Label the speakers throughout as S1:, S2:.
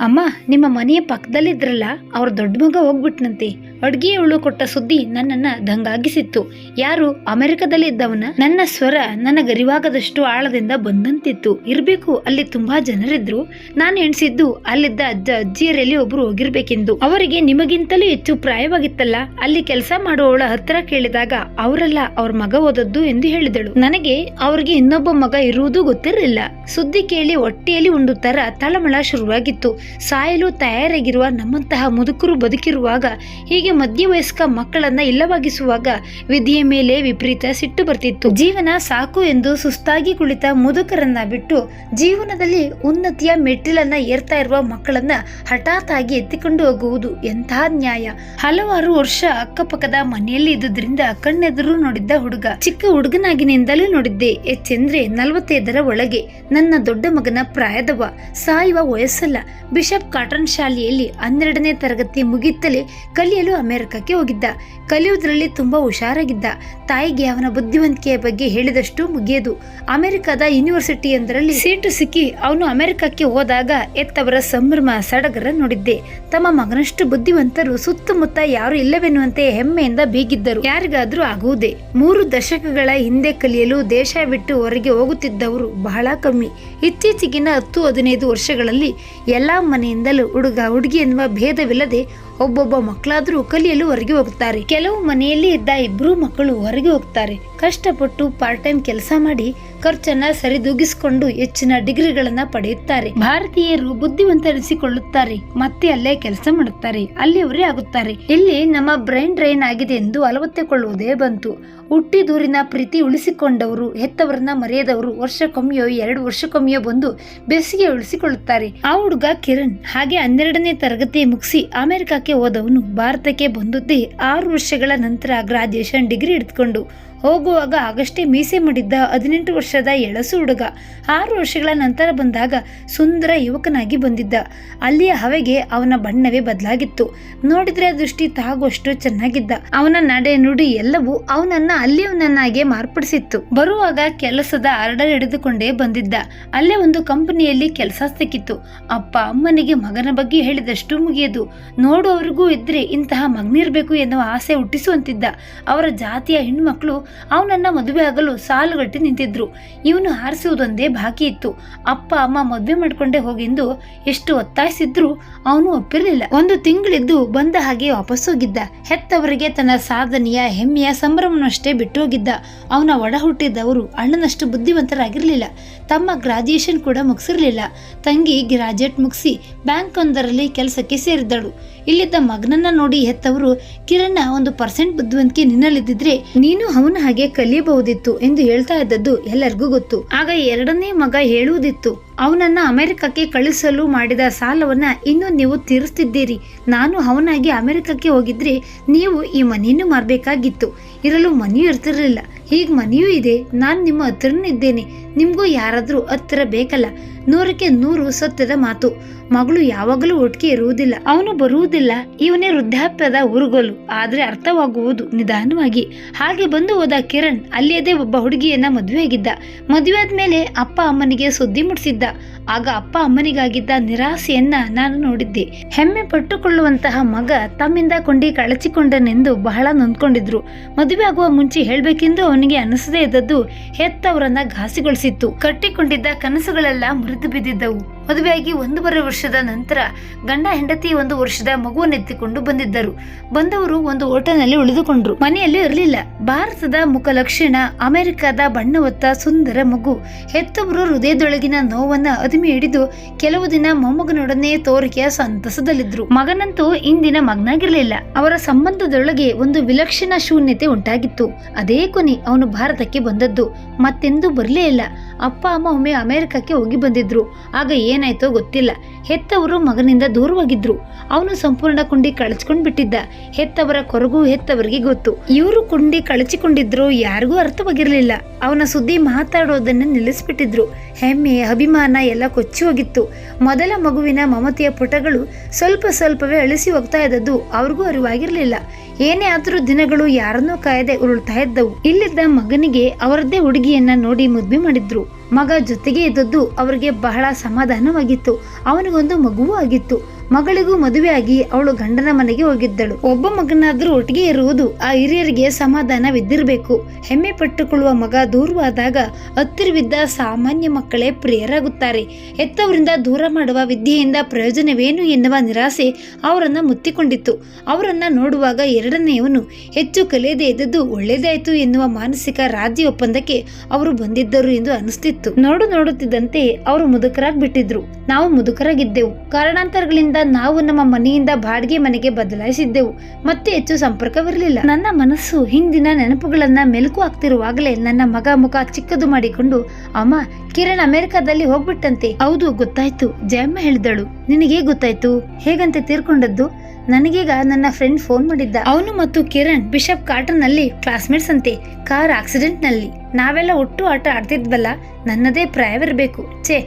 S1: ಅಮ್ಮ, ನಿಮ್ಮ ಮನೆಯ ಪಕ್ಕದಲ್ಲಿದ್ರಲ್ಲ, ಅವ್ರ ದೊಡ್ಡ ಮಗ ಹೋಗ್ಬಿಟ್ನಂತೆ. ಅಡ್ಗೆಯವಳು ಕೊಟ್ಟ ಸುದ್ದಿ ನನ್ನನ್ನ ದಂಗಾಗಿಸಿತ್ತು. ಯಾರು ಅಮೆರಿಕದಲ್ಲಿ ಇದ್ದವನ? ನನ್ನ ಸ್ವರ ನನಗರಿವಾಗದಷ್ಟು ಆಳದಿಂದ ಬಂದಂತಿತ್ತು. ಇರ್ಬೇಕು, ಅಲ್ಲಿ ತುಂಬಾ ಜನರಿದ್ರು. ನಾನು ಎಣಿಸಿದ್ದು ಅಲ್ಲಿದ್ದ ಅಜ್ಜ, ಅಜ್ಜಿಯರಲ್ಲಿ ಒಬ್ರು ಹೋಗಿರ್ಬೇಕೆಂದು. ಅವರಿಗೆ ನಿಮಗಿಂತಲೂ ಹೆಚ್ಚು ಪ್ರಾಯವಾಗಿತ್ತಲ್ಲ. ಅಲ್ಲಿ ಕೆಲಸ ಮಾಡುವವಳ ಹತ್ತಿರ ಕೇಳಿದಾಗ ಅವರೆಲ್ಲ ಅವ್ರ ಮಗ ಓದದ್ದು ಎಂದು ಹೇಳಿದಳು. ನನಗೆ ಅವ್ರಿಗೆ ಇನ್ನೊಬ್ಬ ಮಗ ಇರುವುದು ಗೊತ್ತಿರಲಿಲ್ಲ. ಸುದ್ದಿ ಕೇಳಿ ಹೊಟ್ಟೆಯಲ್ಲಿ ಒಂದು ತರ ತಳಮಳ ಶುರುವಾಗಿತ್ತು. ಸಾಯಲು ತಯಾರಾಗಿರುವ ನಮ್ಮಂತಹ ಮುದುಕರು ಬದುಕಿರುವಾಗ, ಹೀಗೆ ಮಧ್ಯವಯಸ್ಕ ಮಕ್ಕಳನ್ನ ಇಲ್ಲವಾಗಿಸುವಾಗ ವಿಧಿಯ ಮೇಲೆ ವಿಪರೀತ ಸಿಟ್ಟು ಬರ್ತಿತ್ತು. ಜೀವನ ಸಾಕು ಎಂದು ಸುಸ್ತಾಗಿ ಕುಳಿತ ಮುದುಕರನ್ನ ಬಿಟ್ಟು ಜೀವನದಲ್ಲಿ ಉನ್ನತಿಯ ಮೆಟ್ಟಿಲನ್ನ ಏರ್ತಾ ಇರುವ ಮಕ್ಕಳನ್ನ ಹಠಾತ್ ಆಗಿ ಎತ್ತಿಕೊಂಡು ಹೋಗುವುದು ಎಂತಹ ನ್ಯಾಯ. ಹಲವಾರು ವರ್ಷ ಅಕ್ಕಪಕ್ಕದ ಮನೆಯಲ್ಲಿ ಇದ್ದುದರಿಂದ ಕಣ್ಣೆದುರು ನೋಡಿದ್ದ ಹುಡುಗ, ಚಿಕ್ಕ ಹುಡುಗನಾಗಿನಿಂದಲೂ ನೋಡಿದ್ದೆ. ಎಚ್ಚೆಂದ್ರೆ ನಲವತ್ತೈದರ ಒಳಗೆ ನನ್ನ ದೊಡ್ಡ ಮಗನ ಪ್ರಾಯದವ, ಸಾಯುವ ವಯಸ್ಸಲ್ಲ. ಬಿಷಪ್ ಕಾಟನ್ ಶಾಲೆಯಲ್ಲಿ ಹನ್ನೆರಡನೇ ತರಗತಿ ಮುಗಿಯುತ್ತಲೇ ಕಲಿಯಲು ಅಮೆರಿಕಕ್ಕೆ ಹೋಗಿದ್ದ. ಕಲಿಯುವುದರಲ್ಲಿ ತುಂಬಾ ಹುಷಾರಾಗಿದ್ದ. ತಾಯಿಗೆ ಅವನ ಬುದ್ಧಿವಂತಿಕೆಯ ಬಗ್ಗೆ ಹೇಳಿದಷ್ಟು ಮುಗಿಯದು. ಅಮೆರಿಕದ ಯೂನಿವರ್ಸಿಟಿಯೊಂದರಲ್ಲಿ ಸೀಟು ಸಿಕ್ಕಿ ಅವನು ಅಮೆರಿಕಕ್ಕೆ ಹೋದಾಗ ಎತ್ತವರ ಸಂಭ್ರಮ ಸಡಗರ ನೋಡಿದ್ದೆ. ತಮ್ಮ ಮಗನಷ್ಟು ಬುದ್ಧಿವಂತರು ಸುತ್ತಮುತ್ತ ಯಾರು ಇಲ್ಲವೆನ್ನುವಂತೆ ಹೆಮ್ಮೆಯಿಂದ ಬೀಗಿದ್ದರು ಯಾರಿಗಾದರೂ ಆಗುವುದೇ? ಮೂರು ದಶಕಗಳ ಹಿಂದೆ ಕಲಿಯಲು ದೇಶ ಬಿಟ್ಟು ಹೊರಗೆ ಹೋಗುತ್ತಿದ್ದವರು ಬಹಳ ಕಮ್ಮಿ. ಇತ್ತೀಚೆಗಿನ ಹತ್ತು ಹದಿನೈದು ವರ್ಷಗಳಲ್ಲಿ ಎಲ್ಲಾ ಮನೆಯಿಂದಲೂ ಹುಡುಗ, ಹುಡುಗಿ ಎನ್ನುವ ಭೇದವಿಲ್ಲದೆ ಒಬ್ಬೊಬ್ಬ ಮಕ್ಕಳಾದರೂ ಕಲಿಯಲು ಹೊರಗೆ ಹೋಗುತ್ತಾರೆ. ಕೆಲವು ಮನೆಯಲ್ಲಿ ಇದ್ದ ಇಬ್ರು ಮಕ್ಕಳು ಹೊರಗೆ ಹೋಗ್ತಾರೆ ಕಷ್ಟಪಟ್ಟು ಪಾರ್ಟ್ ಟೈಮ್ ಕೆಲಸ ಮಾಡಿ ಖರ್ಚನ್ನ ಸರಿದೂಗಿಸಿಕೊಂಡು ಹೆಚ್ಚಿನ ಡಿಗ್ರಿಗಳನ್ನ ಪಡೆಯುತ್ತಾರೆ. ಭಾರತೀಯರು ಬುದ್ಧಿವಂತರಿಸಿಕೊಳ್ಳುತ್ತಾರೆ, ಮತ್ತೆ ಅಲ್ಲೇ ಕೆಲಸ ಮಾಡುತ್ತಾರೆ ಅಲ್ಲಿ ಅವರೇ ಆಗುತ್ತಾರೆ. ಇಲ್ಲಿ ನಮ್ಮ ಬ್ರೈನ್ ಡ್ರೈನ್ ಆಗಿದೆ ಎಂದು ಅಲವತ್ತುಕೊಳ್ಳುವುದೇ ಬಂತು. ಹುಟ್ಟಿದೂರಿನ ಪ್ರೀತಿ ಉಳಿಸಿಕೊಂಡವರು, ಹೆತ್ತವರನ್ನ ಮರೆಯದವರು ವರ್ಷಕ್ಕೊಮ್ಮೆಯೋ ಎರಡು ವರ್ಷಕ್ಕೊಮ್ಮೆಯೋ ಬಂದು ಬೆಸಿಗೆ ಉಳಿಸಿಕೊಳ್ಳುತ್ತಾರೆ. ಆ ಹುಡುಗ ಕಿರಣ್ ಹಾಗೆ ಹನ್ನೆರಡನೇ ತರಗತಿ ಮುಗಿಸಿ ಅಮೆರಿಕಕ್ಕೆ ಹೋದವನು ಭಾರತಕ್ಕೆ ಬಂದದ್ದೇ ಆರು ವರ್ಷಗಳ ನಂತರ ಗ್ರಾಜ್ಯುಯೇಷನ್ ಡಿಗ್ರಿ ಹಿಡಿದುಕೊಂಡು ಹೋಗುವಾಗ ಆಗಷ್ಟೇ ಮೀಸೆ ಮಾಡಿದ್ದ ಹದಿನೆಂಟು ವರ್ಷದ ಎಳಸು ಹುಡುಗ. ಆರು ವರ್ಷಗಳ ನಂತರ ಬಂದಾಗ ಸುಂದರ ಯುವಕನಾಗಿ ಬಂದಿದ್ದ. ಅಲ್ಲಿಯ ಹವೆಗೆ ಅವನ ಬಣ್ಣವೇ ಬದಲಾಗಿತ್ತು. ನೋಡಿದ್ರೆ ದೃಷ್ಟಿ ತಾಗುವಷ್ಟು ಚೆನ್ನಾಗಿದ್ದ. ಅವನ ನಡೆ ನುಡಿ ಎಲ್ಲವೂ ಅವನನ್ನ ಅಲ್ಲಿಯವನನ್ನಾಗೆ ಮಾರ್ಪಡಿಸಿತ್ತು. ಬರುವಾಗ ಕೆಲಸದ ಆರ್ಡರ್ ಹಿಡಿದುಕೊಂಡೇ ಬಂದಿದ್ದ. ಅಲ್ಲೇ ಒಂದು ಕಂಪನಿಯಲ್ಲಿ ಕೆಲಸ ಸಿಕ್ಕಿತ್ತು ಅಪ್ಪ ಅಮ್ಮನಿಗೆ ಮಗನ ಬಗ್ಗೆ ಹೇಳಿದಷ್ಟು ಮುಗಿಯದು. ನೋಡುವವರಿಗೂ ಇದ್ರೆ ಇಂತಹ ಮಗನಿರ್ಬೇಕು ಎನ್ನುವ ಆಸೆ ಹುಟ್ಟಿಸುವಂತಿದ್ದ. ಅವರ ಜಾತಿಯ ಹೆಣ್ಣುಮಕ್ಕಳು ಅವನನ್ನ ಮದುವೆ ಆಗಲು ಸಾಲುಗಟ್ಟಿ ನಿಂತಿದ್ರು. ಇವನು ಹಾರಿಸುವುದೊಂದೇ ಬಾಕಿ ಇತ್ತು. ಅಪ್ಪ, ಅಮ್ಮ ಮದುವೆ ಮಾಡ್ಕೊಂಡೇ ಹೋಗೆಂದು ಎಷ್ಟು ಒತ್ತಾಯಿಸಿದ್ರು ಅವನು ಒಪ್ಪಿರಲಿಲ್ಲ. ಒಂದು ತಿಂಗಳಿದ್ದು ಬಂದ ಹಾಗೆ ವಾಪಸ್ ಹೋಗಿದ್ದ. ಹೆತ್ತವರಿಗೆ ತನ್ನ ಸಾಧನೆಯ, ಹೆಮ್ಮೆಯ ಸಂಭ್ರಮನಷ್ಟೇ ಬಿಟ್ಟು ಹೋಗಿದ್ದ. ಅವನ ಒಡ ಹುಟ್ಟಿದವರು ಅಣ್ಣನಷ್ಟು ಬುದ್ಧಿವಂತರಾಗಿರಲಿಲ್ಲ. ತಮ್ಮ ಗ್ರಾಜ್ಯುಯೇಷನ್ ಕೂಡ ಮುಗಿಸಿರಲಿಲ್ಲ. ತಂಗಿ ಗ್ರಾಜುಯೇಟ್ ಮುಗಿಸಿ ಬ್ಯಾಂಕ್ ಒಂದರಲ್ಲಿ ಕೆಲಸಕ್ಕೆ ಸೇರಿದ್ದಳು. ಇಲ್ಲಿದ್ದ ಮಗನನ್ನ ನೋಡಿ ಹೆತ್ತವರು ಕಿರಣ ಒಂದು ಪರ್ಸೆಂಟ್ ಬುದ್ಧಿವಂತಿಕೆ ನಿನ್ನಲ್ಲಿದ್ದಿದ್ರೆ ನೀನು ಅವನ ಹಾಗೆ ಕಲಿಯಬಹುದಿತ್ತು ಎಂದು ಹೇಳ್ತಾ ಇದ್ದದ್ದು ಎಲ್ಲರಿಗೂ ಗೊತ್ತು. ಆಗ ಎರಡನೇ ಮಗ ಹೇಳುವುದಿತ್ತು ಅವನನ್ನ ಅಮೆರಿಕಕ್ಕೆ ಕಳಿಸಲು ಮಾಡಿದ ಸಾಲವನ್ನು ಇನ್ನೂ ನೀವು ತೀರಿಸ್ತಿದ್ದೀರಿ. ನಾನು ಅವನಾಗಿ ಅಮೆರಿಕಕ್ಕೆ ಹೋಗಿದ್ರೆ ನೀವು ಈ ಮನೆಯನ್ನು ಮಾರಬೇಕಾಗಿತ್ತು. ಇರಲು ಮನೆಯೂ ಇರ್ತಿರಲಿಲ್ಲ. ಈಗ ಮನೆಯೂ ಇದೆ. ನಾನು ನಿಮ್ಮ ಹತ್ರನೂ ಇದ್ದೇನೆ ನಿಮಗೂ ಯಾರಾದರೂ ಹತ್ತಿರ ಬೇಕಲ್ಲ. ನೂರಕ್ಕೆ ನೂರು ಸತ್ಯದ ಮಾತು. ಮಗಳು ಯಾವಾಗಲೂ ಒಟ್ಟಿಗೆ ಇರುವುದಿಲ್ಲ. ಅವನು ಬರುವುದಿಲ್ಲ. ಇವನೇ ವೃದ್ಧಾಪ್ಯದ ಉರುಗೋಲು ಆದ್ರೆ ಅರ್ಥವಾಗುವುದು ನಿಧಾನವಾಗಿ. ಹಾಗೆ ಬಂದು ಹೋದ ಕಿರಣ್, ಅಲ್ಲಿಯದೇ ಒಬ್ಬ ಹುಡುಗಿಯನ್ನ ಮದುವೆಯಾಗಿದ್ದ. ಮದುವೆ ಆದ್ಮೇಲೆ ಅಪ್ಪ ಅಮ್ಮನಿಗೆ ಸುದ್ದಿ ಮುಟ್ಟಿಸಿದ್ದ tidak. ಆಗ ಅಪ್ಪ ಅಮ್ಮನಿಗಾಗಿದ್ದ ನಿರಾಸೆಯನ್ನ ನಾನು ನೋಡಿದ್ದೆ. ಹೆಮ್ಮೆ ಪಟ್ಟುಕೊಳ್ಳುವಂತಹ ಮಗ ತಮ್ಮಿಂದ ಕೊಂಡಿ ಕಳಚಿಕೊಂಡನೆಂದು ಬಹಳ ನೊಂದ್ಕೊಂಡಿದ್ರು. ಮದುವೆ ಆಗುವ ಮುಂಚೆ ಹೇಳಬೇಕೆಂದು ಅವನಿಗೆ ಅನಿಸದೇ ಇದ್ದದ್ದು ಹೆತ್ತವರನ್ನ ಘಾಸಿಗೊಳಿಸಿತ್ತು. ಕಟ್ಟಿಕೊಂಡಿದ್ದ ಕನಸುಗಳೆಲ್ಲ ಮುರಿದು ಬಿದ್ದಿದ್ದವು. ಮದುವೆಯಾಗಿ ಒಂದೂವರೆ ವರ್ಷದ ನಂತರ ಗಂಡ ಹೆಂಡತಿ ಒಂದು ವರ್ಷದ ಮಗುವನ್ನೆತ್ತಿಕೊಂಡು ಬಂದಿದ್ದರು. ಬಂದವರು ಒಂದು ಹೋಟೆಲ್ನಲ್ಲಿ ಉಳಿದುಕೊಂಡ್ರು. ಮನೆಯಲ್ಲಿ ಇರಲಿಲ್ಲ. ಭಾರತದ ಮುಖಲಕ್ಷಣ ಅಮೆರಿಕದ ಬಣ್ಣವತ್ತ ಸುಂದರ ಮಗು, ಹೆತ್ತವರು ಹೃದಯದೊಳಗಿನ ನೋವನ್ನ ಅದಿಮಿ ಹಿಡಿದು ಕೆಲವು ದಿನ ಮೊಮ್ಮಗನೊಡನೆ ತೋರಿಕೆಯ ಸಂತಸದಲ್ಲಿದ್ರು. ಮಗನಂತೂ ಇಂದಿನ ಮಗ್ನಾಗಿರಲಿಲ್ಲ. ಅವರ ಸಂಬಂಧದೊಳಗೆ ಒಂದು ವಿಲಕ್ಷಣ ಶೂನ್ಯತೆ ಉಂಟಾಗಿತ್ತು. ಅದೇ ಕೊನೆ ಅವನು ಭಾರತಕ್ಕೆ ಬಂದದ್ದು. ಮತ್ತೆಂದೂ ಬರಲೇ ಇಲ್ಲ. ಅಪ್ಪ, ಅಮ್ಮ ಒಮ್ಮೆ ಅಮೆರಿಕಕ್ಕೆ ಹೋಗಿ ಬಂದಿದ್ರು. ಆಗ ಏನಾಯ್ತೋ ಗೊತ್ತಿಲ್ಲ. ಹೆತ್ತವರು ಮಗನಿಂದ ದೂರವಾಗಿದ್ರು. ಅವನು ಸಂಪೂರ್ಣ ಕುಂಡಿ ಕಳಚ್ಕೊಂಡ್ ಬಿಟ್ಟಿದ್ದ ಹೆತ್ತವರ ಕೊರಗು ಹೆತ್ತವರಿಗೆ ಗೊತ್ತು. ಇವರು ಕುಂಡಿ ಕಳಚಿಕೊಂಡಿದ್ರು ಯಾರಿಗೂ ಅರ್ಥವಾಗಿರ್ಲಿಲ್ಲ. ಅವನ ಸುದ್ದಿ ಮಾತಾಡೋದನ್ನ ನಿಲ್ಲಿಸ್ಬಿಟ್ಟಿದ್ರು. ಹೆಮ್ಮೆ, ಅಭಿಮಾನ ಎಲ್ಲ ಕೊಚ್ಚಿ ಹೋಗಿತ್ತು ಮೊದಲ ಮಗುವಿನ ಮಮತೆಯ ಪುಟಗಳು ಸ್ವಲ್ಪ ಸ್ವಲ್ಪವೇ ಅಳಿಸಿ ಹೋಗ್ತಾ ಇದ್ದದ್ದು ಅವ್ರಿಗೂ ಅರಿವಾಗಿರ್ಲಿಲ್ಲ. ಏನೇ ಆದರೂ ದಿನಗಳು ಯಾರನ್ನೂ ಕಾಯದೆ ಉರುಳ್ತಾ ಇದ್ದವು. ಇಲ್ಲಿದ್ದ ಮಗನಿಗೆ ಅವರದ್ದೇ ಹುಡುಗಿಯನ್ನ ನೋಡಿ ಮದುವೆ ಮಾಡಿದ್ರು. ಮಗ ಜೊತೆಗೆ ಇದ್ದದ್ದು ಅವರಿಗೆ ಬಹಳ ಸಮಾಧಾನವಾಗಿತ್ತು. ಅವನಿಗೊಂದು ಮಗುವೂ ಆಗಿತ್ತು. ಮಗಳಿಗೂ ಮದುವೆಯಾಗಿ ಅವಳು ಗಂಡನ ಮನೆಗೆ ಹೋಗಿದ್ದಳು. ಒಬ್ಬ ಮಗನಾದ್ರೂ ಒಟ್ಟಿಗೆ ಇರುವುದು ಆ ಹಿರಿಯರಿಗೆ ಸಮಾಧಾನವಿದ್ದಿರಬೇಕು. ಹೆಮ್ಮೆ ಪಟ್ಟುಕೊಳ್ಳುವ ಮಗ ದೂರವಾದಾಗ ಹತ್ತಿರವಿದ್ದ ಸಾಮಾನ್ಯ ಮಕ್ಕಳೇ ಪ್ರಿಯರಾಗುತ್ತಾರೆ. ಹೆತ್ತವರಿಂದ ದೂರ ಮಾಡುವ ವಿದ್ಯೆಯಿಂದ ಪ್ರಯೋಜನವೇನು ಎನ್ನುವ ನಿರಾಸೆ ಅವರನ್ನು ಮುತ್ತಿಕೊಂಡಿತ್ತು. ಅವರನ್ನ ನೋಡುವಾಗ ಎರಡನೆಯವನು, ಹೆಚ್ಚು ಕಲಿಯದೇ ಇದ್ದದ್ದು ಒಳ್ಳೆಯದಾಯಿತು ಎನ್ನುವ ಮಾನಸಿಕ ರಾಜಿ ಒಪ್ಪಂದಕ್ಕೆ ಅವರು ಬಂದಿದ್ದರು ಎಂದು ಅನಿಸ್ತಿತ್ತು. ನೋಡು ನೋಡುತ್ತಿದ್ದಂತೆ ಅವರು ಮುದುಕರಾಗಿ ಬಿಟ್ಟಿದ್ರು ನಾವು ಮುದುಕರಾಗಿದ್ದೆವು. ಕಾರಣಾಂತರಗಳಿಂದ ನಾವು ನಮ್ಮ ಮನೆಯಿಂದ ಬಾಡಿಗೆ ಮನೆಗೆ ಬದಲಾಯಿಸಿದ್ದೆವು. ಮತ್ತೆ ಹೆಚ್ಚು ಸಂಪರ್ಕವಿರಲಿಲ್ಲ. ನನ್ನ ಮನಸ್ಸು ಹಿಂದಿನ ನೆನಪುಗಳನ್ನ ಮೆಲುಕು ಹಾಕ್ತಿರುವಾಗಲೇ ನನ್ನ ಮಗ ಮುಖ ಚಿಕ್ಕದು ಮಾಡಿಕೊಂಡು, ಅಮ್ಮ, ಕಿರಣ್ ಅಮೆರಿಕದಲ್ಲಿ ಹೋಗ್ಬಿಟ್ಟಂತೆ. ಹೌದು, ಗೊತ್ತಾಯ್ತು. ಜಯಮ್ಮ ಹೇಳಿದಳು. ನಿನಗೆ ಗೊತ್ತಾಯ್ತು? ಹೇಗಂತೆ ತೀರ್ಕೊಂಡದ್ದು? ನನಗೀಗ ನನ್ನ ಫ್ರೆಂಡ್ ಫೋನ್ ಮಾಡಿದ್ದ. ಅವನು ಮತ್ತು ಕಿರಣ್ ಬಿಷಪ್ ಕಾಟನ್ನಲ್ಲಿ ಕ್ಲಾಸ್ಮೇಟ್ಸ್ ಅಂತೆ. ಕಾರ್ ಆಕ್ಸಿಡೆಂಟ್ನಲ್ಲಿ ನಾವೆಲ್ಲ ಒಟ್ಟು ಆಟ ಆಡ್ತಿದ್ವಲ್ಲ, ನನ್ನದೇ ಪ್ರಾಯವಿರಬೇಕು ಛೇ,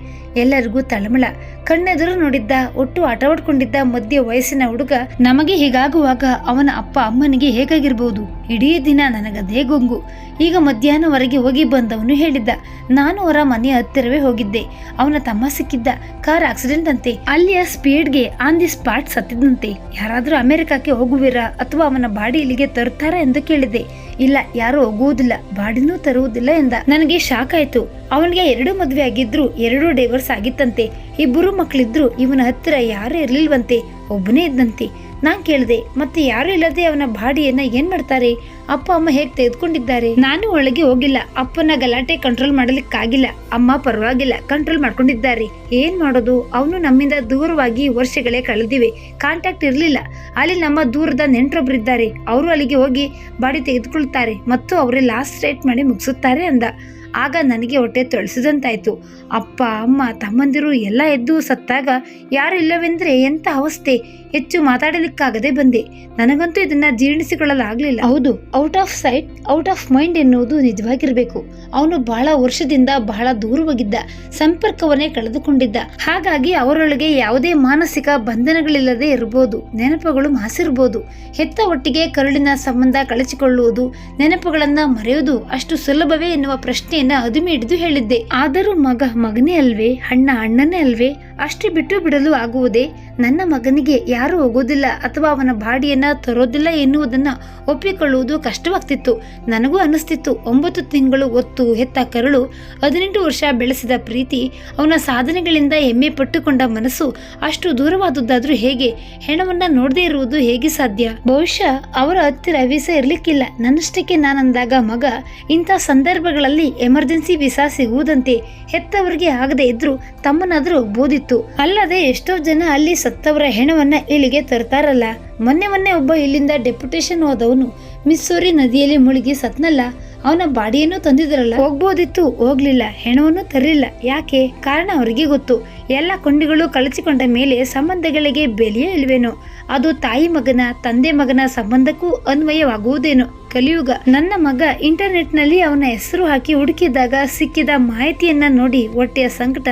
S1: ಎಲ್ಲರಿಗೂ ತಳಮಳ. ಕಣ್ಣೆದುರು ನೋಡಿದ್ದ, ಒಟ್ಟು ಆಟವಾಡ್ಕೊಂಡಿದ್ದ ಮಧ್ಯ ವಯಸ್ಸಿನ ಹುಡುಗ ನಮಗೆ ಹೀಗಾಗುವಾಗ ಅವನ ಅಪ್ಪ ಅಮ್ಮನಿಗೆ ಹೇಗಾಗಿರ್ಬೋದು? ಇಡೀ ದಿನ ನನಗದೇ ಗೊಂಗು. ಈಗ ಮಧ್ಯಾಹ್ನವರೆಗೆ ಹೋಗಿ ಬಂದವನು ಹೇಳಿದ್ದ, ನಾನು ಅವರ ಮನೆಯ ಹತ್ತಿರವೇ ಹೋಗಿದ್ದೆ. ಅವನ ತಮ್ಮ ಸಿಕ್ಕಿದ್ದ ಕಾರ್ ಆಕ್ಸಿಡೆಂಟ್ ಅಂತೆ. ಅಲ್ಲಿಯ ಸ್ಪೀಡ್ಗೆ ಆನ್ ದಿ ಸ್ಪಾಟ್ ಸತ್ತಿದ್ದಂತೆ. ಯಾರಾದರೂ ಅಮೆರಿಕಕ್ಕೆ ಹೋಗುವಿರಾ ಅಥವಾ ಅವನ ಬಾಡಿ ಇಲ್ಲಿಗೆ ತರುತ್ತಾರಾ ಎಂದು ಕೇಳಿದೆ ಇಲ್ಲ, ಯಾರು ಹೋಗುವುದಿಲ್ಲ, ಬಾಡಿನೂ ತರುವುದಿಲ್ಲ ಎಂದ. ನನಗೆ ಶಾಕ್ ಆಯ್ತು. ಅವನಿಗೆ ಎರಡು ಮದುವೆ ಆಗಿದ್ರು ಎರಡು ಡೈವರ್ಸ್ ಆಗಿತ್ತಂತೆ. ಇಬ್ಬರು ಮಕ್ಕಳಿದ್ರು ಇವನ ಹತ್ತಿರ ಯಾರು ಇರ್ಲಿಲ್ವಂತೆ. ಒಬ್ಬನೇ ಇದ್ದಂತೆ. ನಾನ್ ಕೇಳಿದೆ, ಮತ್ತೆ ಯಾರು ಇಲ್ಲದೆ ಅವನ ಬಾಡಿಯನ್ನ ಏನ್ ಮಾಡ್ತಾರೆ? ಅಪ್ಪ, ಅಮ್ಮ ಹೇಗ್ ತೆಗೆದುಕೊಂಡಿದ್ದಾರೆ? ನಾನು ಒಳಗೆ ಹೋಗಿಲ್ಲ. ಅಪ್ಪನ ಗಲಾಟೆ ಕಂಟ್ರೋಲ್ ಮಾಡಲಿಕ್ಕಾಗಿಲ್ಲ. ಅಮ್ಮ ಪರವಾಗಿಲ್ಲ ಕಂಟ್ರೋಲ್ ಮಾಡ್ಕೊಂಡಿದ್ದಾರೆ. ಏನ್ ಮಾಡೋದು? ಅವನು ನಮ್ಮಿಂದ ದೂರವಾಗಿ ವರ್ಷಗಳೇ ಕಳೆದಿವೆ. ಕಾಂಟ್ಯಾಕ್ಟ್ ಇರಲಿಲ್ಲ. ಅಲ್ಲಿ ನಮ್ಮ ದೂರದ ನೆಂಟರೊಬ್ಬರಿದ್ದಾರೆ ಅವರು ಅಲ್ಲಿಗೆ ಹೋಗಿ ಬಾಡಿ ತೆಗೆದುಕೊಳ್ತಾರೆ ಮತ್ತು ಅವರೇ ಲಾಸ್ಟ್ ರೇಟ್ ಮಾಡಿ ಮುಗಿಸುತ್ತಾರೆ ಅಂದ. ಆಗ ನನಗೆ ಹೊಟ್ಟೆ ತೊಳಸಿದಂತಾಯ್ತು. ಅಪ್ಪ, ಅಮ್ಮ, ತಮ್ಮಂದಿರು ಎಲ್ಲ ಎದ್ದು ಸತ್ತಾಗ ಯಾರು ಇಲ್ಲವೆಂದ್ರೆ ಎಂಥ ಅವಸ್ಥೆ? ಹೆಚ್ಚು ಮಾತಾಡಲಿಕ್ಕಾಗದೆ ಬಂದೆ. ನನಗಂತೂ ಇದನ್ನ ಜೀರ್ಣಿಸಿಕೊಳ್ಳಲಾಗಲಿಲ್ಲ. ಹೌದು out of sight, out of mind ಎನ್ನುವುದು ನಿಜವಾಗಿರಬೇಕು. ಅವನು ಬಹಳ ವರ್ಷದಿಂದ ಬಹಳ ದೂರ ಹೋಗಿದ್ದ ಸಂಪರ್ಕವನ್ನೇ ಕಳೆದುಕೊಂಡಿದ್ದ. ಹಾಗಾಗಿ ಅವರೊಳಗೆ ಯಾವುದೇ ಮಾನಸಿಕ ಬಂಧನಗಳಿಲ್ಲದೆ ಇರಬಹುದು ನೆನಪುಗಳು ಮಾಸಿರಬಹುದು ಹೆತ್ತ ಒಟ್ಟಿಗೆ ಕರುಳಿನ ಸಂಬಂಧ ಕಳಚಿಕೊಳ್ಳುವುದು, ನೆನಪುಗಳನ್ನ ಮರೆಯುವುದು ಅಷ್ಟು ಸುಲಭವೇ ಎನ್ನುವ ಪ್ರಶ್ನೆಯನ್ನ ಅದುಮೆ ಹಿಡಿದು ಹೇಳಿದ್ದೆ. ಆದರೂ ಮಗ ಮಗನೇ ಅಲ್ವೇ, ಅಣ್ಣ ಅಣ್ಣನೇ ಅಲ್ವೇ, ಅಷ್ಟು ಬಿಟ್ಟು ಬಿಡಲು ಆಗುವುದೇ? ನನ್ನ ಮಗನಿಗೆ ಯಾರು ಹೋಗೋದಿಲ್ಲ ಅಥವಾ ಅವನ ಬಾಡಿಯನ್ನ ತರೋದಿಲ್ಲ ಎನ್ನುವುದನ್ನ ಒಪ್ಪಿಕೊಳ್ಳುವುದು ಕಷ್ಟವಾಗ್ತಿತ್ತು. ನನಗೂ ಅನಿಸ್ತಿತ್ತು ಒಂಬತ್ತು ತಿಂಗಳು ಒತ್ತು ಹೆತ್ತ ಕರುಳು, ಹದಿನೆಂಟು ವರ್ಷ ಬೆಳೆಸಿದ ಪ್ರೀತಿ, ಅವನ ಸಾಧನೆಗಳಿಂದ ಹೆಮ್ಮೆ ಪಟ್ಟುಕೊಂಡ ಮನಸ್ಸು ಅಷ್ಟು ದೂರವಾದದ್ದಾದರೂ ಹೇಗೆ? ಹೆಣವನ್ನ ನೋಡದೇ ಇರುವುದು ಹೇಗೆ ಸಾಧ್ಯ? ಬಹುಶಃ ಅವರ ಹತ್ತಿರ ವೀಸಾ ಇರಲಿಕ್ಕಿಲ್ಲ. ನನ್ನಷ್ಟಕ್ಕೆ ನಾನಂದಾಗ ಮಗ, ಇಂಥ ಸಂದರ್ಭಗಳಲ್ಲಿ ಎಮರ್ಜೆನ್ಸಿ ವೀಸಾ ಸಿಗುವುದಂತೆ ಹೆತ್ತವರಿಗೆ ಆಗದೆ ಇದ್ರು ತಮ್ಮನಾದರೂ ಬೋದಿತ್ತು ಅಲ್ಲದೆ ಎಷ್ಟೋ ಜನ ಅಲ್ಲಿ ಸತ್ತವರ ಹೆಣವನ್ನ ಇಲ್ಲಿಗೆ ತರ್ತಾರಲ್ಲ. ಮೊನ್ನೆ ಮೊನ್ನೆ ಒಬ್ಬ ಇಲ್ಲಿಂದ ಡೆಪ್ಯುಟೇಷನ್ ಹೋದವನು ಮಿಸ್ಸೂರಿ ನದಿಯಲ್ಲಿ ಮುಳುಗಿ ಸತ್ನಲ್ಲ. ಅವನ ಬಾಡಿಯನ್ನು ತಂದಿದ್ರಲ್ಲ. ಹೋಗ್ಬೋದಿತ್ತು, ಹೋಗ್ಲಿಲ್ಲ, ಹೆಣವನ್ನು ತರಲಿಲ್ಲ. ಯಾಕೆ? ಕಾರಣ ಅವರಿಗೆ ಗೊತ್ತು. ಎಲ್ಲ ಕೊಂಡಿಗಳು ಕಳಚಿಕೊಂಡ ಮೇಲೆ ಸಂಬಂಧಗಳಿಗೆ ಬೆಲೆಯೇ ಇಲ್ವೇನೋ. ಅದು ತಾಯಿ ಮಗನ, ತಂದೆ ಮಗನ ಸಂಬಂಧಕ್ಕೂ ಅನ್ವಯವಾಗುವುದೇನೋ. ಕಲಿಯುಗ. ನನ್ನ ಮಗ ಇಂಟರ್ನೆಟ್ನಲ್ಲಿ ಅವನ ಹೆಸರು ಹಾಕಿ ಹುಡುಕಿದಾಗ ಸಿಕ್ಕಿದ ಮಾಹಿತಿಯನ್ನ ನೋಡಿ ಹೊಟ್ಟೆಯ ಸಂಕಟ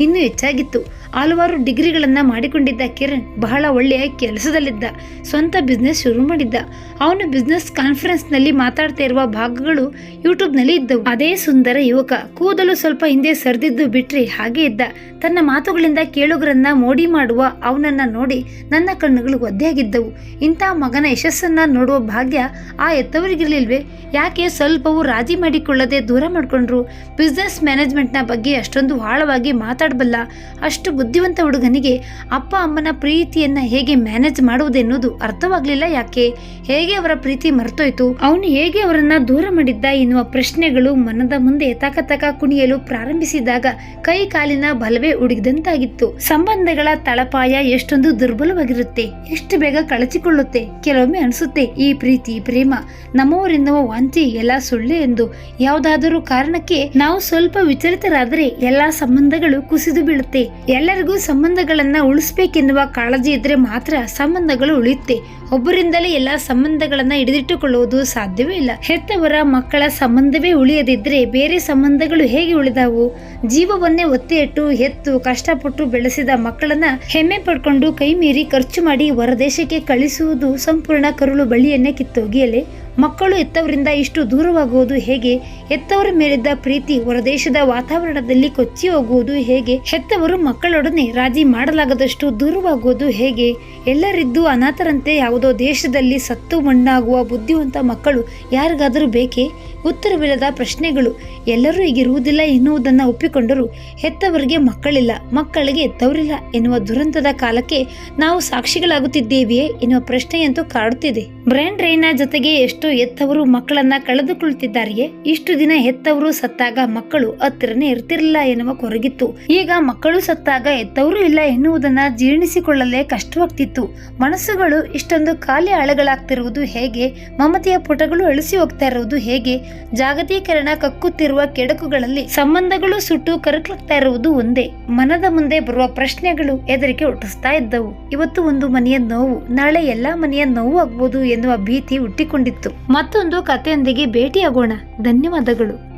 S1: ಇನ್ನೂ ಹೆಚ್ಚಾಗಿತ್ತು. ಹಲವಾರು ಡಿಗ್ರಿಗಳನ್ನು ಮಾಡಿಕೊಂಡಿದ್ದ ಕಿರಣ್ ಬಹಳ ಒಳ್ಳೆಯ ಕೆಲಸದಲ್ಲಿದ್ದ, ಸ್ವಂತ ಬಿಸ್ನೆಸ್ ಶುರು ಮಾಡಿದ್ದ. ಅವನು ಬಿಸ್ನೆಸ್ ಕಾನ್ಫರೆನ್ಸ್ನಲ್ಲಿ ಮಾತಾಡ್ತಾ ಇರುವ ಭಾಗಗಳು ಯೂಟ್ಯೂಬ್ನಲ್ಲಿ ಇದ್ದವು. ಅದೇ ಸುಂದರ ಯುವಕ, ಕೂದಲು ಸ್ವಲ್ಪ ಹಿಂದೆ ಸರಿದಿದ್ದು ಬಿಟ್ರೆ ಹಾಗೆ ಇದ್ದ. ತನ್ನ ಮಾತುಗಳಿಂದ ಕೇಳುಗರನ್ನ ಮೋಡಿ ಮಾಡುವ ಅವನನ್ನ ನೋಡಿ ನನ್ನ ಕಣ್ಣುಗಳು ಒದ್ದೆಯಾಗಿದ್ದವು. ಇಂಥ ಮಗನ ಯಶಸ್ಸನ್ನ ನೋಡುವ ಭಾಗ್ಯ ಆ ಎತ್ತವರಿಗಿರ್ಲಿಲ್ವೇ ಯಾಕೆ ಸ್ವಲ್ಪವೂ ರಾಜಿ ಮಾಡಿಕೊಳ್ಳದೆ ದೂರ ಮಾಡಿಕೊಂಡ್ರು? ಬಿಸ್ನೆಸ್ ಮ್ಯಾನೇಜ್ಮೆಂಟ್ನ ಬಗ್ಗೆ ಅಷ್ಟೊಂದು ಆಳವಾಗಿ ಮಾತಾಡಬಲ್ಲ ಅಷ್ಟು ಬುದ್ಧಿವಂತ ಹುಡುಗನಿಗೆ ಅಪ್ಪ ಅಮ್ಮನ ಪ್ರೀತಿಯನ್ನ ಹೇಗೆ ಮ್ಯಾನೇಜ್ ಮಾಡುವುದೆನ್ನುವುದು ಅರ್ಥವಾಗಲಿಲ್ಲ ಯಾಕೆ? ಹೇಗೆ ಅವರ ಪ್ರೀತಿ ಮರೆತೋಯ್ತು? ಅವನು ಹೇಗೆ ಅವರನ್ನ ದೂರ ಮಾಡಿದ್ದ ಎನ್ನುವ ಪ್ರಶ್ನೆಗಳು ಮನದ ಮುಂದೆ ತಕ ತಕ ಕುಣಿಯಲು ಪ್ರಾರಂಭಿಸಿದಾಗ ಕೈ ಕಾಲಿನ ಬಲವೇ ಉಡಿದಂತಾಗಿತ್ತು. ಸಂಬಂಧಗಳ ತಳಪಾಯ ಎಷ್ಟೊಂದು ದುರ್ಬಲವಾಗಿರುತ್ತೆ, ಎಷ್ಟು ಬೇಗ ಕಳಚಿಕೊಳ್ಳುತ್ತೆ, ಕೆಲವೊಮ್ಮೆ ಅನಿಸುತ್ತೆ, ಈ ಪ್ರೀತಿ, ಪ್ರೇಮ, ನಮ್ಮವರೆನ್ನುವ ವಾಂತಿ ಎಲ್ಲ ಸುಳ್ಳೆ ಎಂದು. ಯಾವುದಾದರೂ ಕಾರಣಕ್ಕೆ ನಾವು ಸ್ವಲ್ಪ ವಿಚಲಿತರಾದರೆ ಎಲ್ಲಾ ಸಂಬಂಧಗಳು ಕುಸಿದು ಬೀಳುತ್ತೆ. ಎಲ್ಲರಿಗೂ ಸಂಬಂಧಗಳನ್ನ ಉಳಿಸ್ಬೇಕೆನ್ನುವ ಕಾಳಜಿ ಇದ್ರೆ ಮಾತ್ರ ಸಂಬಂಧಗಳು ಉಳಿಯುತ್ತೆ. ಒಬ್ಬರಿಂದಲೇ ಎಲ್ಲಾ ಸಂಬಂಧಗಳನ್ನ ಹಿಡಿದಿಟ್ಟುಕೊಳ್ಳುವುದು ಸಾಧ್ಯವೇ ಇಲ್ಲ. ಹೆತ್ತವರ ಮಕ್ಕಳ ಸಂಬಂಧವೇ ಉಳಿಯದಿದ್ರೆ ಬೇರೆ ಸಂಬಂಧಗಳು ಹೇಗೆ ಉಳಿದಾವು? ಜೀವವನ್ನೇ ಒತ್ತಿ ಇಟ್ಟು ಹೆತ್ತು, ಕಷ್ಟಪಟ್ಟು ಬೆಳೆಸಿದ ಮಕ್ಕಳನ್ನ ಹೆಮ್ಮೆ ಪಡ್ಕೊಂಡು ಕೈ ಮೀರಿ ಖರ್ಚು ಮಾಡಿ ಹೊರದೇಶಕ್ಕೆ ಕಳಿಸುವುದು ಸಂಪೂರ್ಣ ಕರುಳು ಬಳ್ಳಿಯನ್ನೇ ಕಿತ್ತೊಗೆಯಲೆ. ಮಕ್ಕಳು ಎತ್ತವರಿಂದ ಇಷ್ಟು ದೂರವಾಗುವುದು ಹೇಗೆ? ಹೆತ್ತವರ ಮೇಲಿದ್ದ ಪ್ರೀತಿ ಹೊರದೇಶದ ವಾತಾವರಣದಲ್ಲಿ ಕೊಚ್ಚಿ ಹೋಗುವುದು ಹೇಗೆ? ಹೆತ್ತವರು ಮಕ್ಕಳೊಡನೆ ರಾಜಿ ಮಾಡಲಾಗದಷ್ಟು ದೂರವಾಗುವುದು ಹೇಗೆ? ಎಲ್ಲರಿದ್ದು ಅನಾಥರಂತೆ ಯಾವುದೋ ದೇಶದಲ್ಲಿ ಸತ್ತು ಮಣ್ಣಾಗುವ ಬುದ್ಧಿವಂತ ಮಕ್ಕಳು ಯಾರಿಗಾದರೂ ಬೇಕೇ? ಉತ್ತರವಿಲ್ಲದ ಪ್ರಶ್ನೆಗಳು. ಎಲ್ಲರೂ ಈಗಿರುವುದಿಲ್ಲ ಎನ್ನುವುದನ್ನು ಒಪ್ಪಿಕೊಂಡರೂ ಹೆತ್ತವರಿಗೆ ಮಕ್ಕಳಿಲ್ಲ. ಮಕ್ಕಳಿಗೆ ಎತ್ತವರಿಲ್ಲ ಎನ್ನುವ ದುರಂತದ ಕಾಲಕ್ಕೆ ನಾವು ಸಾಕ್ಷಿಗಳಾಗುತ್ತಿದ್ದೇವೆಯೇ ಎನ್ನುವ ಪ್ರಶ್ನೆಯಂತೂ ಕಾಡುತ್ತಿದೆ. ಬ್ರ್ಯಾಂಡ್ ಡ್ರೈನ ಜೊತೆಗೆ ಎಷ್ಟೋ ಹೆತ್ತವರು ಮಕ್ಕಳನ್ನ ಕಳೆದುಕೊಳ್ಳುತ್ತಿದ್ದಾರೆಯೇ ಇಷ್ಟು ದಿನ ಹೆತ್ತವರು ಸತ್ತಾಗ ಮಕ್ಕಳು ಹತ್ತಿರನೇ ಇರ್ತಿರಲಿಲ್ಲ ಎನ್ನುವ ಕೊರಗಿತ್ತು. ಈಗ ಮಕ್ಕಳು ಸತ್ತಾಗ ಹೆತ್ತವರು ಇಲ್ಲ ಎನ್ನುವುದನ್ನ ಜೀರ್ಣಿಸಿಕೊಳ್ಳಲೇ ಕಷ್ಟವಾಗ್ತಿತ್ತು. ಮನಸ್ಸುಗಳು ಇಷ್ಟೊಂದು ಖಾಲಿ ಆಳಗಳಾಗ್ತಿರುವುದು ಹೇಗೆ? ಮಮತೆಯ ಪುಟಗಳು ಅಳಿಸಿ ಹೋಗ್ತಾ ಇರುವುದು ಹೇಗೆ? ಜಾಗತೀಕರಣ ಕಕ್ಕುತ್ತಿರುವ ಕೆಡಕುಗಳಲ್ಲಿ ಸಂಬಂಧಗಳು ಸುಟ್ಟು ಕರಕಲಾಗ್ತಾ ಇರುವುದು ಒಂದೇ. ಮನದ ಮುಂದೆ ಬರುವ ಪ್ರಶ್ನೆಗಳು ಹೆದರಿಕೆ ಹುಟ್ಟಿಸ್ತಾ ಇದ್ದವು. ಇವತ್ತು ಒಂದು ಮನೆಯ ನೋವು, ನಾಳೆ ಎಲ್ಲಾ ಮನೆಯ ನೋವು ಆಗ್ಬೋದು ಎನ್ನುವ ಭೀತಿ ಹುಟ್ಟಿಕೊಂಡಿತ್ತು. ಮತ್ತೊಂದು ಕಥೆಯೊಂದಿಗೆ ಭೇಟಿಯಾಗೋಣ. ಧನ್ಯವಾದಗಳು.